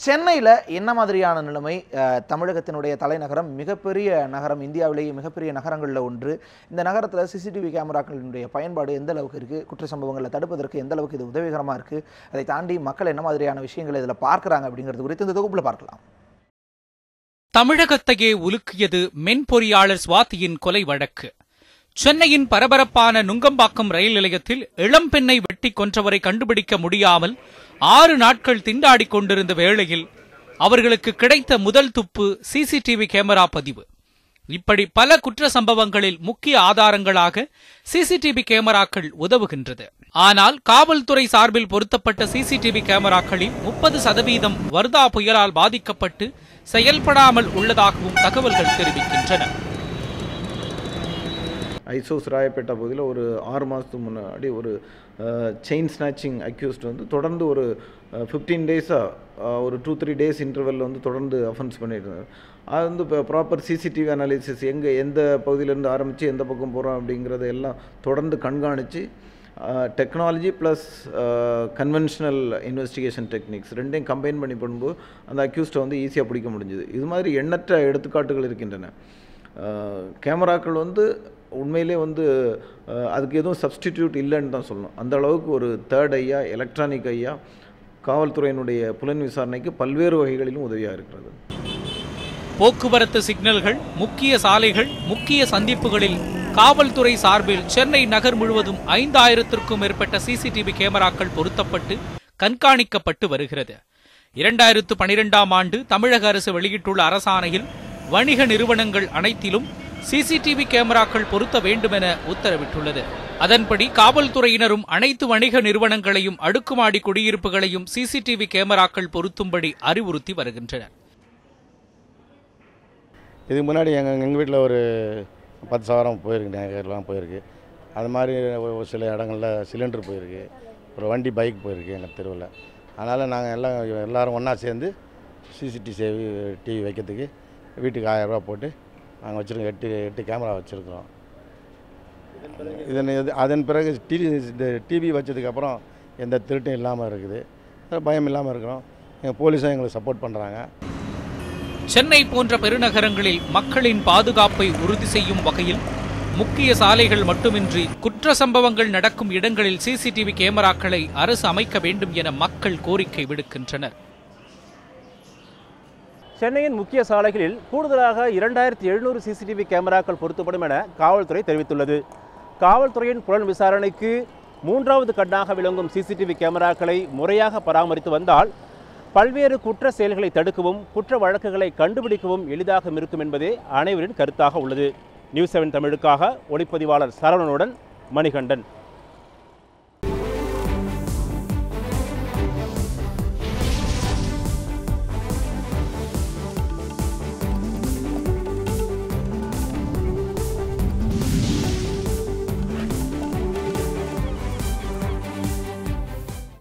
சென்னையில் என்ன மாதிரியான நிலைமை தமிழகத்தினுடைய தலைநகரம் மிகப்பெரிய நகரம் இந்தியாவிலேயே மிகப்பெரிய நகரங்களில் ஒன்று. இந்த நகரத்தில் சிசிடிவி கேமராக்களினுடைய பயன்பாடு எந்த அளவுக்கு இருக்குது குற்ற சம்பவங்களை தடுப்பதற்கு எந்த அளவுக்கு இது உதவிகரமாக இருக்குது அதை தாண்டி மக்கள் என்ன மாதிரியான விஷயங்களை இதில் பார்க்குறாங்க அப்படிங்கிறது குறித்து இந்த தொகுப்பில் பார்க்கலாம். தமிழகத்தையே உலுக்கியது மென்பொறியாளர் சுவாதியின் கொலை வழக்கு. சென்னையின் பரபரப்பான நுங்கம்பாக்கம் ரயில் நிலையத்தில் இளம்பெண்ணை வெட்டி கொன்றவரை கண்டுபிடிக்க முடியாமல் ஆறு நாட்கள் திண்டாடிக் கொண்டிருந்த வேளையில் அவர்களுக்கு கிடைத்த முதல் துப்பு சிசிடிவி கேமரா பதிவு. இப்படி பல குற்ற சம்பவங்களில் முக்கிய ஆதாரங்களாக சிசிடிவி கேமராக்கள் உதவுகின்றது. ஆனால் காவல்துறை சார்பில் பொருத்தப்பட்ட சிசிடிவி கேமராக்களில் முப்பது சதவீதம் வர்தா புயலால் பாதிக்கப்பட்டு செயல்படாமல் உள்ளதாகவும் தகவல்கள் தெரிவிக்கின்றன. ஐசோஸ் ராயப்பேட்டை பகுதியில் ஒரு ஆறு மாதத்துக்கு முன்னாடி ஒரு செயின் ஸ்நாச்சிங் அக்யூஸ்ட் வந்து தொடர்ந்து ஒரு ஃபிஃப்டீன் டேஸாக ஒரு டூ த்ரீ டேஸ் இன்டர்வெல்லில் வந்து தொடர்ந்து அஃபென்ஸ் பண்ணிட்டு இருந்தார் அது வந்து இப்போ ப்ராப்பர் சிசிடிவி அனாலிசிஸ் எங்கே எந்த பகுதியிலேருந்து ஆரம்பித்து எந்த பக்கம் போகிறோம் அப்படிங்கிறத எல்லாம் தொடர்ந்து கண்காணித்து technology plus conventional investigation techniques ரெண்டையும் கம்பைன் பண்ணி பண்ணும்போது அந்த அக்யூஸ்ட்டை வந்து ஈஸியாக பிடிக்க முடிஞ்சுது. இது மாதிரி எண்ணற்ற எடுத்துக்காட்டுகள் இருக்கின்றன. கேமராக்கள் வந்து உண்மையிலே வந்து அதுக்கு எதுவும் சப்ஸ்டிடியூட் இல்லைன்னு தான் சொல்லணும். அந்த அளவுக்கு ஒரு தேர்ட் ஐயா எலக்ட்ரானிக் ஐயா காவல்துறையினுடைய புலன் விசாரணைக்கு பல்வேறு வகைகளிலும் உதவியாக இருக்கிறது. போக்குவரத்து சிக்னல்கள் முக்கிய சாலைகள் முக்கிய சந்திப்புகளில் காவல்துறை சார்பில் சென்னை நகர் முழுவதும் ஐந்தாயிரத்திற்கும் மேற்பட்ட சிசிடிவி கேமராக்கள் பொருத்தப்பட்டு கண்காணிக்கப்பட்டு வருகிறது. இரண்டாயிரத்து பனிரெண்டாம் ஆண்டு தமிழக அரசு வெளியிட்டுள்ள அரசாணையில் வணிக நிறுவனங்கள் அனைத்திலும் சிசிடிவி கேமராக்கள் பொருத்த வேண்டுமென உத்தரவிட்டுள்ளது. அதன்படி காவல்துறையினரும் அனைத்து வணிக நிறுவனங்களையும் அடுக்குமாடி குடியிருப்புகளையும் சிசிடிவி கேமராக்கள் பொருத்தும்படி அறிவுறுத்தி வருகின்றனர். இதுக்கு முன்னாடி எங்கள் எங்கள் வீட்டில் ஒரு பத்து சவரம் போயிருக்கு நகைலாம் போயிருக்கு. அது மாதிரி ஒரு சில இடங்களில் சிலிண்டர் போயிருக்கு. ஒரு வண்டி பைக் போயிருக்கு எங்கள் தெருவில். அதனால் நாங்கள் எல்லாம் எல்லோரும் ஒன்றா சேர்ந்து சிசிடிவி சேவி டிவி வைக்கிறதுக்கு வீட்டுக்கு ஆயிரரூபா போட்டு நாங்கள் வச்சுருக்கோம் எட்டு எட்டு கேமரா வச்சுருக்கிறோம். இதன் இது அதன் பிறகு டிவி இந்த டிவி வச்சதுக்கப்புறம் எந்த திருட்டும் இல்லாமல் இருக்குது. பயம் இல்லாமல் இருக்கிறோம். எங்கள் போலீஸும் எங்களுக்கு சப்போர்ட் பண்ணுறாங்க சென்னை போன்ற பெருநகரங்களில் மக்களின் பாதுகாப்பை உறுதி செய்யும் வகையில் முக்கிய சாலைகள் மட்டுமின்றி குற்ற சம்பவங்கள் நடக்கும் இடங்களில் சிசிடிவி கேமராக்களை அரசு அமைக்க வேண்டும் என மக்கள் கோரிக்கை விடுக்கின்றனர். சென்னையின் முக்கிய சாலைகளில் கூடுதலாக இரண்டாயிரத்தி எழுநூறு சிசிடிவி கேமராக்கள் பொருத்தப்படும் என காவல்துறை தெரிவித்துள்ளது. காவல்துறையின் புலன் விசாரணைக்கு மூன்றாவது கண்ணாக விளங்கும் சிசிடிவி கேமராக்களை முறையாக பராமரித்து வந்தால் பல்வேறு குற்ற செயல்களை தடுக்கவும் குற்ற வழக்குகளை கண்டுபிடிக்கவும் எளிதாக இருக்கும் என்பதே அனைவரின் கருத்தாக உள்ளது. நியூஸ் செவன் தமிழுக்காக ஒளிப்பதிவாளர் சரவணனுடன் மணிகண்டன்.